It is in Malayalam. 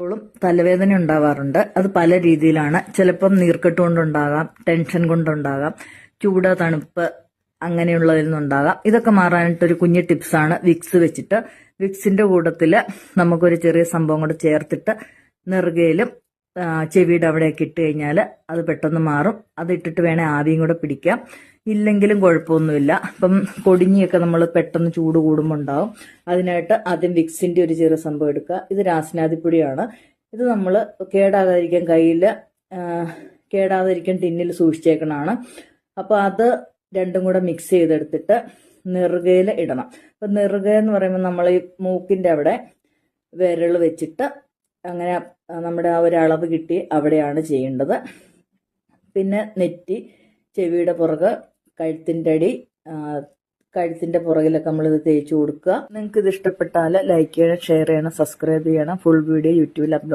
എപ്പോഴും തലവേദന ഉണ്ടാവാറുണ്ട്. അത് പല രീതിയിലാണ്. ചിലപ്പം നീർക്കെട്ട് കൊണ്ടുണ്ടാകാം ടെൻഷൻ കൊണ്ടുണ്ടാകാം ചൂട് തണുപ്പ് അങ്ങനെയുള്ളതിൽ നിന്നുണ്ടാകാം. ഇതൊക്കെ മാറാനായിട്ടൊരു കുഞ്ഞു ടിപ്സാണ് വിക്സ് വെച്ചിട്ട്. വിക്സിന്റെ കൂട്ടത്തിൽ നമുക്കൊരു ചെറിയ സംഭവം കൂടെ ചേർത്തിട്ട് നെറുകയിലും ചെവിയുടെ അവിടെയൊക്കെ ഇട്ട് കഴിഞ്ഞാൽ അത് പെട്ടെന്ന് മാറും. അത് ഇട്ടിട്ട് വേണേൽ ആവിയും കൂടെ പിടിക്കാം. ഇല്ലെങ്കിലും കുഴപ്പമൊന്നുമില്ല. അപ്പം കൊടിഞ്ഞിയൊക്കെ നമ്മൾ പെട്ടെന്ന് ചൂട് കൂടുമ്പോൾ ഉണ്ടാവും അതിനായിട്ട് ആദ്യം വിക്സിന്റെ ഒരു ചെറിയ സംഭവം എടുക്കുക. ഇത് രാസനാദിപ്പൊടിയാണ് ഇത് നമ്മൾ കേടാകാതിരിക്കാൻ കയ്യിൽ കേടാതിരിക്കാൻ ടിന്നിൽ സൂക്ഷിച്ചേക്കണമാണ് അപ്പോൾ അത് രണ്ടും കൂടെ മിക്സ് ചെയ്തെടുത്തിട്ട് നെറുകയിൽ ഇടണം. അപ്പം നെറുക പറയുമ്പോൾ നമ്മൾ ഈ മൂക്കിന്റെ അവിടെ വിരൽ വെച്ചിട്ട് അങ്ങനെ നമ്മുടെ ആ ഒരു അളവ് കിട്ടി അവിടെയാണ് ചെയ്യേണ്ടത്. പിന്നെ നെറ്റി ചെവിയുടെ പുറക് കഴുത്തിന്റെ അടി കഴുത്തിന്റെ പുറകിലൊക്കെ നമ്മളിത് തേച്ച് കൊടുക്കുക. നിങ്ങൾക്ക് ഇത് ഇഷ്ടപ്പെട്ടാൽ ലൈക്ക് ചെയ്യണം ഷെയർ ചെയ്യണം സബ്സ്ക്രൈബ് ചെയ്യണം. ഫുൾ വീഡിയോ യൂട്യൂബിൽ അപ്ലോഡ്